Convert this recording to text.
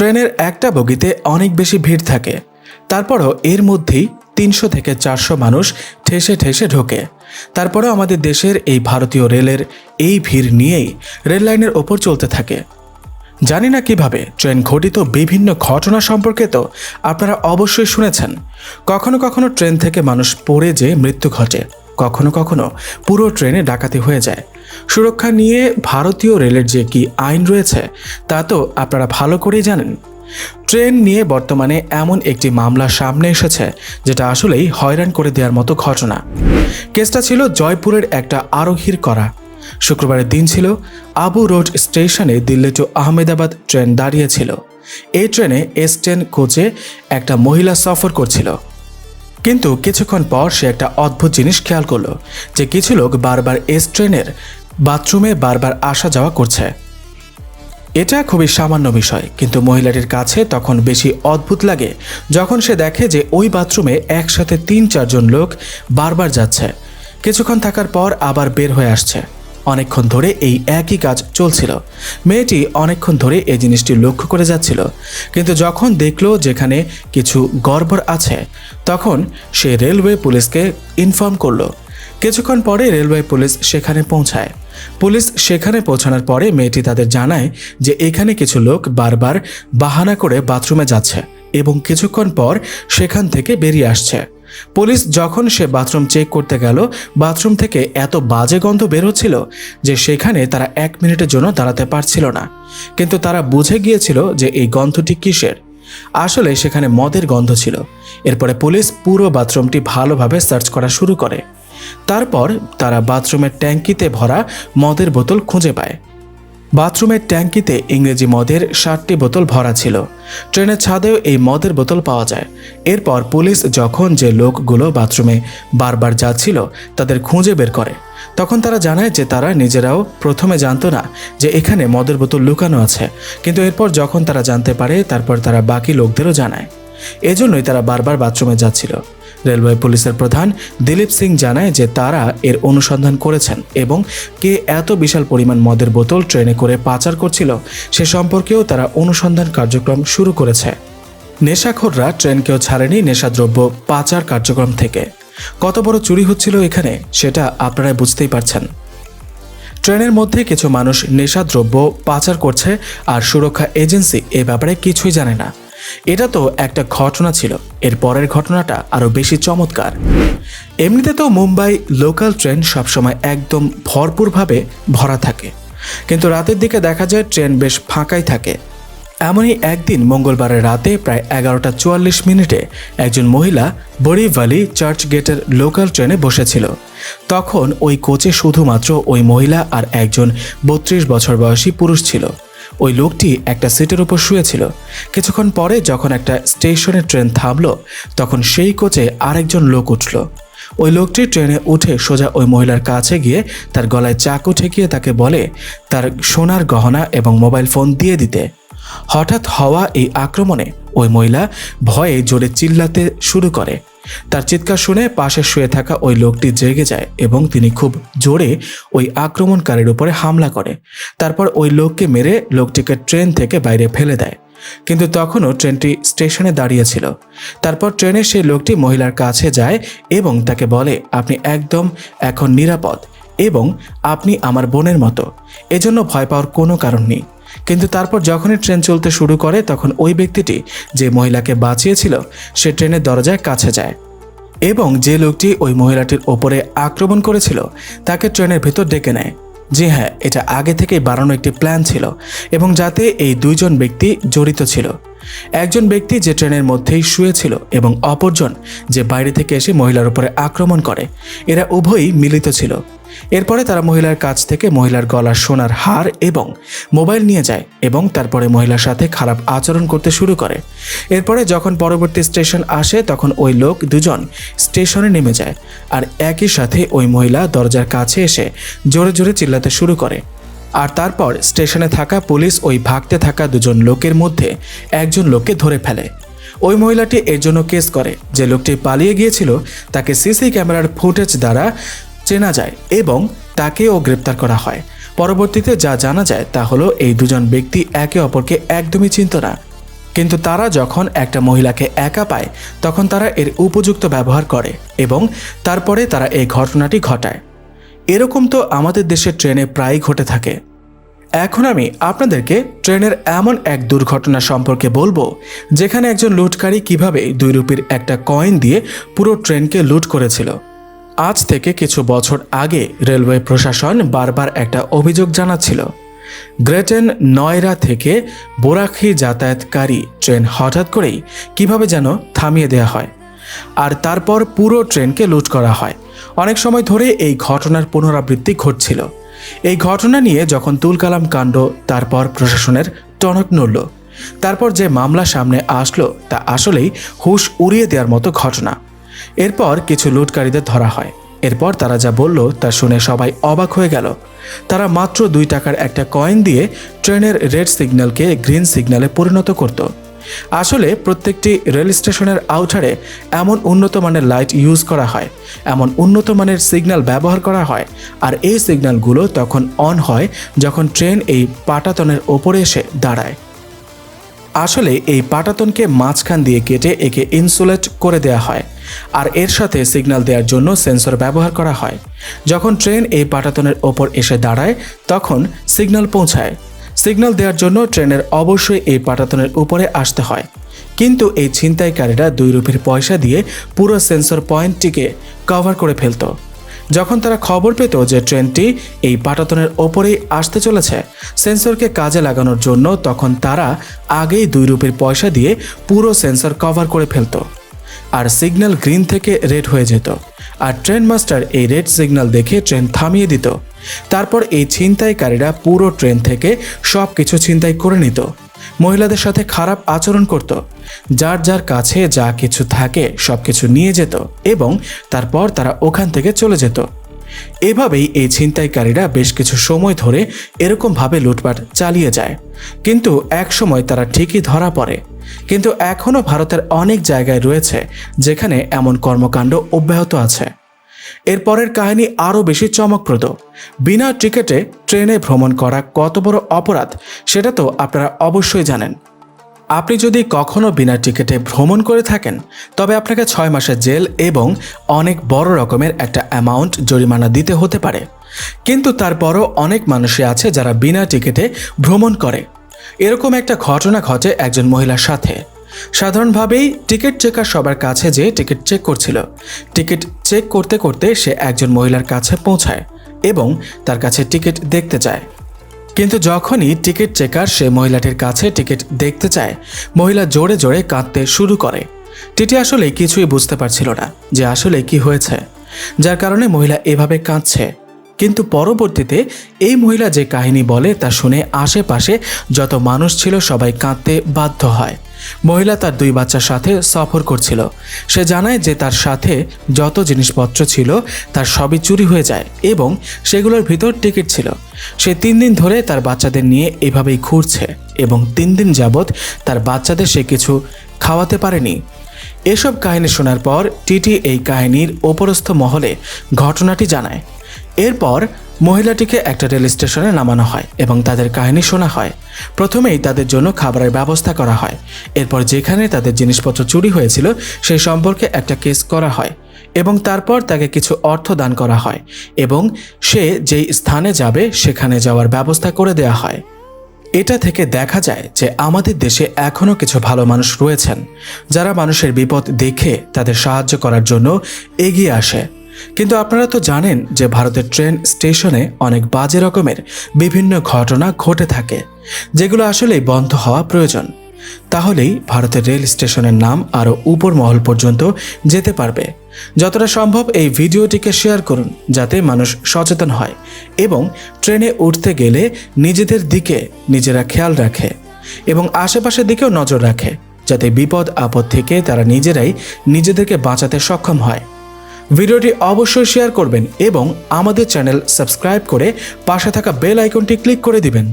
ট্রেনের একটা বগিতে অনেক বেশি ভিড় থাকে। তারপরও এর মধ্যেই তিনশো থেকে চারশো মানুষ ঠেসে ঠেসে ঢোকে। তারপরেও আমাদের দেশের এই ভারতীয় রেলের এই ভিড় নিয়েই রেল লাইনের ওপর চলতে থাকে। জানি না কীভাবে ট্রেন ঘটিত বিভিন্ন ঘটনা সম্পর্কে তো আপনারা অবশ্যই শুনেছেন। কখনো কখনো ট্রেন থেকে মানুষ পড়ে যে মৃত্যু ঘটে। কখনো কখনো পুরো ট্রেনে ডাকাতি হয়ে যায়। সুরক্ষা নিয়ে ভারতীয় রেলের যে কি আইন রয়েছে, তা তো আপনারা ভালো করেই জানেন। ট্রেন নিয়ে বর্তমানে এমন একটি মামলা সামনে এসেছে, যেটা আসলেই হয়রান করে দেওয়ার মতো ঘটনা। কেসটা ছিল জয়পুরের একটা আরোহীর করা। শুক্রবারের দিন ছিল, আবু রোড স্টেশনে দিল্লি টু আহমেদাবাদ ট্রেন দাঁড়িয়েছিল। এই ট্রেনে এস টেন কোচে একটা মহিলা সফর করছিল। কিন্তু কিছুক্ষণ পর সে একটা অদ্ভুত জিনিস খেয়াল করল, যে কিছু লোক বারবার এস ট্রেনের বাথরুমে বারবার আসা যাওয়া করছে। এটা খুবই সামান্য বিষয়, কিন্তু মহিলাটির কাছে তখন বেশি অদ্ভুত লাগে যখন সে দেখে যে ওই বাথরুমে একসাথে তিন চারজন লোক বারবার যাচ্ছে। কিছুক্ষণ থাকার পর আবার বের হয়ে আসছে। অনেকক্ষণ ধরে এই একই কাজ চলছিল। মেয়েটি অনেকক্ষণ ধরে এই জিনিসটি লক্ষ্য করে যাচ্ছিল, কিন্তু যখন দেখল যেখানে কিছু গড়বড় আছে, তখন সে রেলওয়ে পুলিশকে ইনফর্ম করল। কিছুক্ষণ পরে রেলওয়ে পুলিশ সেখানে পৌঁছায়। পুলিশ সেখানে পৌঁছানোর পরে মেয়েটি তাদের জানায় যে এখানে কিছু লোক বারবার বাহানা করে বাথরুমে যাচ্ছে এবং কিছুক্ষণ পর সেখান থেকে বেরিয়ে আসছে। পুলিশ যখন সে বাথরুম চেক করতে গেল, বাথরুম থেকে এত বাজে গন্ধ বের হচ্ছিল যে সেখানে তারা এক মিনিটের জন্য দাঁড়াতে পারছিল না। কিন্তু তারা বুঝে গিয়েছিল যে এই গন্ধটি কিসের। আসলে সেখানে মদের গন্ধ ছিল। এরপরে পুলিশ পুরো বাথরুমটি ভালোভাবে সার্চ করা শুরু করে। তারপর তারা বাথরুমের ট্যাঙ্কিতে ভরা মদের বোতল খুঁজে পায়। বাথরুমের ট্যাঙ্কিতে ইংরেজি মদের ষাটটি বোতল ভরা ছিল। ট্রেনের ছাদেও এই মদের বোতল পাওয়া যায়। এরপর পুলিশ যখন যে লোকগুলো বাথরুমে বারবার যাচ্ছিল, তাদের খুঁজে বের করে। তখন তারা জানায় যে তারা নিজেরাও প্রথমে জানতো না যে এখানে মদের বোতল লুকানো আছে। কিন্তু এরপর যখন তারা জানতে পারে, তারপর তারা বাকি লোকদেরও জানায়। এজন্যই তারা বারবার বাথরুমে যাচ্ছিল। রেলওয়ে পুলিশের প্রধান দিলীপ সিং জানায় যে তারা এর অনুসন্ধান করেছেন এবং কে এত বিশাল পরিমাণ মদের বোতল ট্রেনে করে পাচার করছিল সে সম্পর্কেও তারা অনুসন্ধান কার্যক্রম শুরু করেছে। নেশাখোররা ট্রেনকেও ছাড়েনি নেশাদ্রব্য পাচার কার্যক্রম থেকে। কত বড় চুরি হচ্ছিল এখানে সেটা আপনারা বুঝতেই পারছেন। ট্রেনের মধ্যে কিছু মানুষ নেশাদ্রব্য পাচার করছে আর সুরক্ষা এজেন্সি এ ব্যাপারে কিছুই জানে না। এটা তো একটা ঘটনা ছিল। এর পরের ঘটনাটা আরও বেশি চমৎকার। এমনিতে তো মুম্বাই লোকাল ট্রেন সবসময় একদম ভরপুরভাবে ভরা থাকে। কিন্তু রাতের দিকে দেখা যায় ট্রেন বেশ ফাঁকাই থাকে। এমনই একদিন মঙ্গলবারের রাতে প্রায় এগারোটা চুয়াল্লিশ মিনিটে একজন মহিলা বরিভালি চার্চ গেটের লোকাল ট্রেনে বসেছিল। তখন ওই কোচে শুধুমাত্র ওই মহিলা আর একজন বত্রিশ বছর বয়সী পুরুষ ছিল। ওই লোকটি একটা সিটের উপর শুয়েছিল। কিছুক্ষণ পরে যখন একটা স্টেশনে ট্রেন থামল, তখন সেই কোচে আরেকজন লোক উঠল। ওই লোকটি ট্রেনে উঠে সোজা ওই মহিলার কাছে গিয়ে তার গলায় চাকু ঠেকিয়ে তাকে বলে, তার সোনার গহনা এবং মোবাইল ফোন দিয়ে দিতে। হঠাৎ হওয়া এই আক্রমণে ওই মহিলা ভয়ে জোরে চিল্লাতে শুরু করে। তার চিৎকার শুনে পাশে শুয়ে থাকা ওই লোকটি জেগে যায় এবং তিনি খুব জোরে ওই আক্রমণকারীর উপরে হামলা করে। তারপর ওই লোককে মেরে লোকটিকে ট্রেন থেকে বাইরে ফেলে দেয়। কিন্তু তখনও ট্রেনটি স্টেশনে দাঁড়িয়েছিল। তারপর ট্রেনে সেই লোকটি মহিলার কাছে যায় এবং তাকে বলে, আপনি একদম এখন নিরাপদ এবং আপনি আমার বোনের মতো। এজন্য ভয় পাওয়ার কোনো কারণ নেই। কিন্তু তারপর যখনই ট্রেন চলতে শুরু করে, তখন ওই ব্যক্তিটি যে মহিলাকে বাঁচিয়েছিল, সে ট্রেনের দরজায় কাছে যায়। এবং যে লোকটি ওই মহিলাটির ওপরে আক্রমণ করেছিল, তাকে ট্রেনের ভেতর ডেকে নেয়। জি হ্যাঁ এটা আগে থেকেই বাড়ানো একটি প্ল্যান ছিল এবং যাতে এই দুইজন ব্যক্তি জড়িত ছিল। একজন ব্যক্তি যে ট্রেনের মধ্যেই শুয়েছিল এবং অপরজন যে বাইরে থেকে এসে মহিলার উপরে আক্রমণ করে, এরা উভয়ই মিলিত ছিল। এরপরে তারা মহিলার কাছ থেকে মহিলার গলার সোনার হার এবং মোবাইল নিয়ে যায় এবং তারপরে মহিলার সাথে খারাপ আচরণ করতে শুরু করে। এরপরে যখন পরবর্তী স্টেশন আসে, তখন ওই লোক দুজন স্টেশনে নেমে যায় আর একই সাথে ওই মহিলা দরজার কাছে এসে জোরে জোরে চিল্লাতে শুরু করে। আর তারপর স্টেশনে থাকা পুলিশ ওই ভাগতে থাকা দুজন লোকের মধ্যে একজন লোককে ধরে ফেলে। ওই মহিলাটি এর জন্য কেস করে যে লোকটি পালিয়ে গিয়েছিল তাকে সিসি ক্যামেরার ফুটেজ দ্বারা চেনা যায় এবং তাকেও গ্রেপ্তার করা হয়। পরবর্তীতে যা জানা যায় তা হলো এই দুজন ব্যক্তি একে অপরকে একদমই চিনত না। কিন্তু তারা যখন একটা মহিলাকে একা পায়, তখন তারা এর উপযুক্ত ব্যবহার করে এবং তারপরে তারা এই ঘটনাটি ঘটায়। এরকম তো আমাদের দেশের ট্রেনে প্রায়ই ঘটে থাকে। এখন আমি আপনাদেরকে ট্রেনের এমন এক দুর্ঘটনা সম্পর্কে বলব, যেখানে একজন লুটকারী কীভাবে দুই রুপির একটা কয়েন দিয়ে পুরো ট্রেনকে লুট করেছিল। আজ থেকে কিছু বছর আগে রেলওয়ে প্রশাসন বারবার একটা অভিযোগ জানাচ্ছিল। গ্রেটেন নয়রা থেকে বোরাখি যাতায়াতকারী ট্রেন হঠাৎ করেই কীভাবে যেন থামিয়ে দেওয়া হয়, আর তারপর পুরো ট্রেনকে লুট করা হয়। অনেক সময় ধরে এই ঘটনার পুনরাবৃত্তি ঘটছিল। এই ঘটনা নিয়ে যখন তুলকালাম কাণ্ড, তারপর প্রশাসনের টনক নড়ল। তারপর যে মামলা সামনে আসলো, তা আসলেই হুশ উড়িয়ে দেওয়ার মতো ঘটনা। এরপর কিছু লুটকারীদের ধরা হয়। এরপর তারা যা বলল, তা শুনে সবাই অবাক হয়ে গেল। তারা মাত্র দুই টাকার একটা কয়েন দিয়ে ট্রেনের রেড সিগন্যালকে গ্রিন সিগন্যালে পরিণত করত। আসলে প্রত্যেকটি রেল স্টেশনের আউটারে এমন উন্নত মানের লাইট ইউজ করা হয়, এমন উন্নত মানের সিগন্যাল ব্যবহার করা হয়, আর এই সিগন্যালগুলো তখন অন হয় যখন ট্রেন এই পাটাতনের ওপরে এসে দাঁড়ায়। আসলে এই পাটাতনকে মাঝখান দিয়ে কেটে একে ইনসুলেট করে দেওয়া হয়, আর এর সাথে সিগন্যাল দেওয়ার জন্য সেন্সর ব্যবহার করা হয়। যখন ট্রেন এই পাটাতনের ওপর এসে দাঁড়ায়, তখন সিগন্যাল পৌঁছায়। সিগন্যাল দেওয়ার জন্য ট্রেনের অবশ্যই এই পাটাতনের উপরে আসতে হয়। কিন্তু এই ছিনতাইকারীরা দুই রুপির পয়সা দিয়ে পুরো সেন্সর পয়েন্টটিকে কভার করে ফেলতো। যখন তারা খবর পেত যে ট্রেনটি এই পাটাতনের ওপরেই আসতে চলেছে, সেন্সরকে কাজে লাগানোর জন্য তখন তারা আগেই দুই রুপির পয়সা দিয়ে পুরো সেন্সর কভার করে ফেলতো। আর সিগন্যাল গ্রিন থেকে রেড হয়ে যেত। আর ট্রেন মাস্টার এই রেড সিগন্যাল দেখে ট্রেন থামিয়ে দিত। তারপর এই ছিনতাইকারীরা পুরো ট্রেন থেকে সব কিছু ছিনতাই করে নিত। মহিলাদের সাথে খারাপ আচরণ করত। যার যার কাছে যা কিছু থাকে সব কিছু নিয়ে যেত এবং তারপর তারা ওখান থেকে চলে যেত। এভাবেই এই ছিনতাইকারীরা বেশ কিছু সময় ধরে এরকমভাবে লুটপাট চালিয়ে যায়। কিন্তু এক সময় তারা ঠিকই ধরা পড়ে। কিন্তু এখনও ভারতের অনেক জায়গায় রয়েছে যেখানে এমন কর্মকাণ্ড অব্যাহত আছে। এরপরের কাহিনী আরও বেশি চমকপ্রদ। বিনা টিকেটে ট্রেনে ভ্রমণ করা কত বড় অপরাধ, সেটা তো আপনারা অবশ্যই জানেন। আপনি যদি কখনও বিনা টিকিটে ভ্রমণ করে থাকেন, তবে আপনাকে ছয় মাসের জেল এবং অনেক বড় রকমের একটা অ্যামাউন্ট জরিমানা দিতে হতে পারে। কিন্তু তারপরও অনেক মানুষই আছে যারা বিনা টিকিটে ভ্রমণ করে। এরকম একটা ঘটনা ঘটে একজন মহিলার সাথে। সাধারণভাবেই টিকিট চেকার সবার কাছে যে টিকিট চেক করছিল, টিকিট চেক করতে করতে সে একজন মহিলার কাছে পৌঁছায় এবং তার কাছে টিকিট দেখতে চায়। কিন্তু যখনই টিকিট চেকার সে মহিলাটির কাছে টিকিট দেখতে চায়, মহিলা জোরে জোরে কাঁদতে শুরু করে। টিটি আসলে কিছুই বুঝতে পারছিল না যে আসলে কি হয়েছে, যার কারণে মহিলা এভাবে কাঁদছে। কিন্তু পরবর্তীতে এই মহিলা যে কাহিনী বলে তা শুনে আশেপাশে যত মানুষ ছিল সবাই কাঁদতে বাধ্য হয়। মহিলা তার দুই বাচ্চার সাথে সফর করছিল। সে জানায় যে তার সাথে যত জিনিসপত্র ছিল তার সবই চুরি হয়ে যায় এবং সেগুলোর ভিতর টিকিট ছিল। সে তিন দিন ধরে তার বাচ্চাদের নিয়ে এভাবেই ঘুরছে এবং তিন দিন যাবৎ তার বাচ্চাদের সে কিছু খাওয়াতে পারেনি। এসব কাহিনী শোনার পর টিটি এই কাহিনীর ওপরস্থ মহলে ঘটনাটি জানায়। এরপর মহিলাটিকে একটা রেল স্টেশনে নামানো হয় এবং তাদের কাহিনী শোনা হয়। প্রথমেই তাদের জন্য খাবারের ব্যবস্থা করা হয়। এরপর যেখানে তাদের জিনিসপত্র চুরি হয়েছিল, সেই সম্পর্কে একটা কেস করা হয় এবং তারপর তাকে কিছু অর্থ দান করা হয় এবং সে যেই স্থানে যাবে, সেখানে যাওয়ার ব্যবস্থা করে দেওয়া হয়। এটা থেকে দেখা যায় যে আমাদের দেশে এখনও কিছু ভালো মানুষ রয়েছেন, যারা মানুষের বিপদ দেখে তাদের সাহায্য করার জন্য এগিয়ে আসে। কিন্তু আপনারা তো জানেন যে ভারতের ট্রেন স্টেশনে অনেক বাজে রকমের বিভিন্ন ঘটনা ঘটে থাকে, যেগুলো আসলেই বন্ধ হওয়া প্রয়োজন। তাহলেই ভারতের রেল স্টেশনের নাম আরও উপর মহল পর্যন্ত যেতে পারবে। যতটা সম্ভব এই ভিডিওটিকে শেয়ার করুন, যাতে মানুষ সচেতন হয় এবং ট্রেনে উঠতে গেলে নিজেদের দিকে নিজেরা খেয়াল রাখে এবং আশেপাশের দিকেও নজর রাখে, যাতে বিপদ আপদ থেকে তারা নিজেরাই নিজেদেরকে বাঁচাতে সক্ষম হয়। ভিডিওটি অবশ্যই শেয়ার করবেন এবং আমাদের চ্যানেল সাবস্ক্রাইব করে পাশে থাকা বেল আইকনটি ক্লিক করে দিবেন।